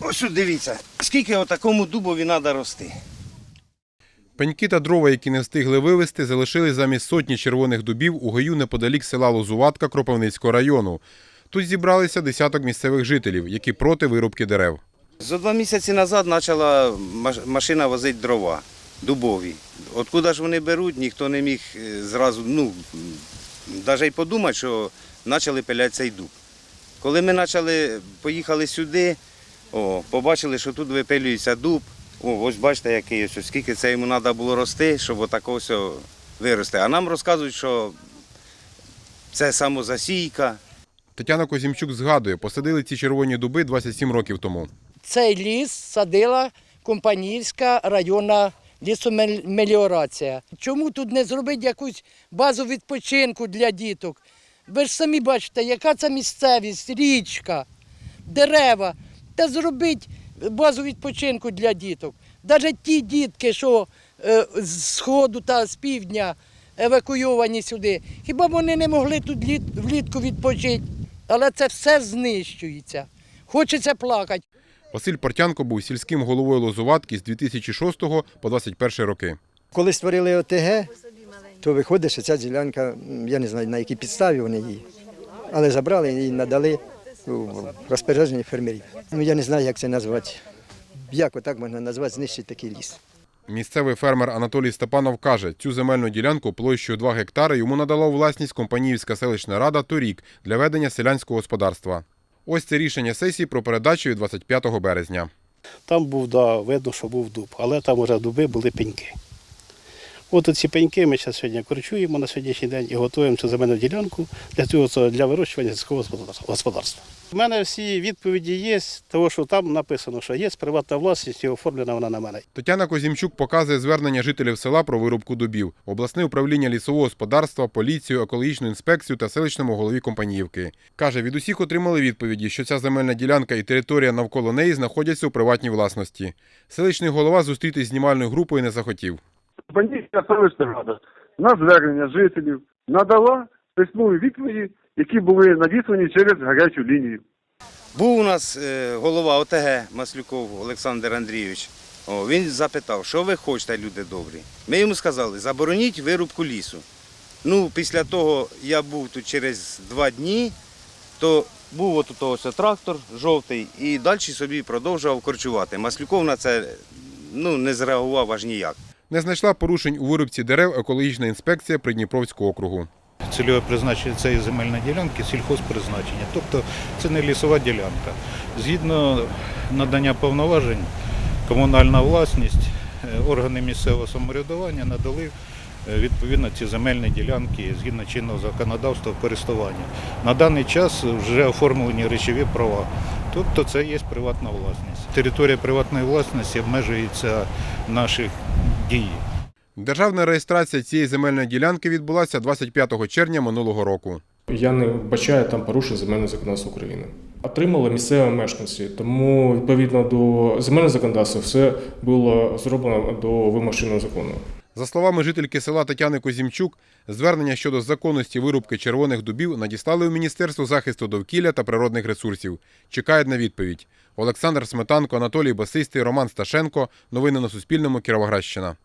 Ось тут дивіться, скільки отакому дубові треба рости. Пеньки та дрова, які не встигли вивезти, залишили замість сотні червоних дубів у гаю неподалік села Лозуватка Кропивницького району. Тут зібралися десяток місцевих жителів, які проти вирубки дерев. За два місяці назад почала машина возити дрова дубові. Откуда ж вони беруть, ніхто не міг е, зразу, ну, навіть й подумати, що почали пиляти цей дуб. Коли ми почали, поїхали сюди, о, побачили, що тут випилюється дуб. О, ось бачите, який ось, скільки це йому треба було рости, щоб отако все вирости. А нам розказують, що це самозасійка. Тетяна Козімчук згадує, посадили ці червоні дуби 27 років тому. Цей ліс садила Компанійська районна лісомеліорація. Чому тут не зробити якусь базу відпочинку для діток? Ви ж самі бачите, яка це місцевість, річка, дерева. Та зробіть базу відпочинку для діток. Навіть ті дітки, що е, з сходу та з півдня евакуйовані сюди, хіба вони не могли тут влітку відпочити? Але це все знищується. Хочеться плакати. Василь Портянко був сільським головою Лозуватки з 2006 по 21 роки. Коли створили ОТГ, то виходить, що ця ділянка, я не знаю на якій підставі вони її, але забрали і надали у розпорядження фермерів. Ну я не знаю, як це назвати. Як отак можна назвати знищити такий ліс. Місцевий фермер Анатолій Степанов каже, цю земельну ділянку площею 2 гектари йому надала у власність Компаніївська селищна рада торік для ведення селянського господарства. Ось це рішення сесії про передачу від 25 березня. Там був, да, видно, що був дуб, але там вже дуби були пеньки. От ці пеньки ми зараз сьогодні корчуємо на сьогоднішній день і готуємо цю земельну ділянку для цього для вирощування сільського господарства. У мене всі відповіді є, тому що там написано, що є приватна власність і оформлена вона на мене. Тетяна Козімчук показує звернення жителів села про вирубку дубів, обласне управління лісового господарства, поліцію, екологічну інспекцію та селищному голові Компаніївки. Каже, від усіх отримали відповіді, що ця земельна ділянка і територія навколо неї знаходяться у приватній власності. Селищний голова зустрітись знімальною групою не захотів. Бандитська селищна рада на звернення жителів надала письмові відповіді, які були надіслані через гарячу лінію. Був у нас е, голова ОТГ Маслюков Олександр Андрійович. Він запитав, що ви хочете, люди добрі. Ми йому сказали, забороніть вирубку лісу. Ну, після того я був тут через два дні, то був от ось трактор жовтий і далі собі продовжував корчувати. Маслюков на це ну, не зреагував аж ніяк. Не знайшла порушень у вирубці дерев екологічна інспекція Придніпровського округу. Цільове призначення цієї земельної ділянки сільхозпризначення, тобто це не лісова ділянка. Згідно надання повноважень, комунальна власність, е, органи місцевого самоврядування надали е, відповідно ці земельні ділянки згідно чинного законодавства в користування. На даний час вже оформлені речові права, тобто це є приватна власність. Територія приватної власності обмежується наших дій. Державна реєстрація цієї земельної ділянки відбулася 25 червня минулого року. Я не вбачаю там порушень земельного законодавства України. Отримали місцеві мешканці, тому відповідно до земельного законодавства все було зроблено до вимушеного закону. За словами жительки села Тетяни Козімчук, звернення щодо законності вирубки червоних дубів надіслали у Міністерство захисту довкілля та природних ресурсів. Чекають на відповідь. Олександр Сметанко, Анатолій Басистий, Роман Сташенко. Новини на Суспільному. Кіровоградщина.